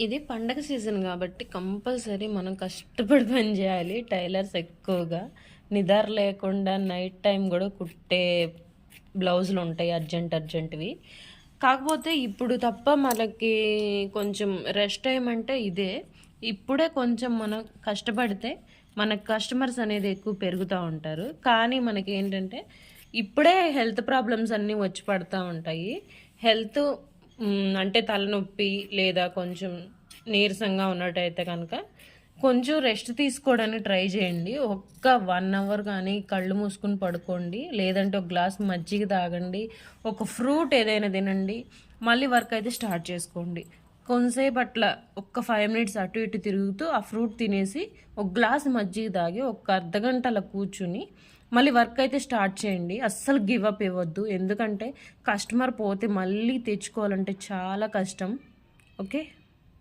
ఇది పండగ సీజన్ కాబట్టి కంపల్సరీ మనం కష్టపడి పని చేయాలి. టైలర్స్ ఎక్కువగా. నిద్ర లేకుండా నైట్ టైం కూడా కుట్టే బ్లౌజులు ఉంటాయి అర్జెంట్ అర్జెంట్వి. కాకపోతే ఇప్పుడు తప్ప మనకి కొంచెం రెస్ట్ టైం అంటే ఇదే. ఇప్పుడే కొంచెం మనం కష్టపడితే మన కస్టమర్స్ అనేది ఎక్కువ పెరుగుతూ ఉంటారు. కానీ మనకి ఏంటంటే ఇప్పుడే హెల్త్ ప్రాబ్లమ్స్ అన్నీ వచ్చి పడుతూ ఉంటాయి. హెల్త్ అంటే తలనొప్పి లేదా కొంచెం నీరసంగా ఉన్నట్టయితే కనుక కొంచెం రెస్ట్ తీసుకోవడానికి ట్రై చేయండి. ఒక్క వన్ అవర్ కానీ కళ్ళు మూసుకుని పడుకోండి. లేదంటే ఒక గ్లాస్ మజ్జిగ తాగండి. ఒక ఫ్రూట్ ఏదైనా తినండి. మళ్ళీ వర్క్ అయితే స్టార్ట్ చేసుకోండి. కొంతసేపు అట్లా ఒక్క ఫైవ్ మినిట్స్ అటు ఇటు తిరుగుతూ ఆ ఫ్రూట్ తినేసి ఒక గ్లాస్ మజ్జిగ తాగి ఒక అర్ధ గంట అలా కూర్చుని మళ్ళీ వర్క్ అయితే స్టార్ట్ చేయండి. అస్సలు గివ్ అప్ ఇవ్వద్దు. ఎందుకంటే కస్టమర్ పోతే మళ్ళీ తెచ్చుకోవాలంటే చాలా కష్టం. ఓకే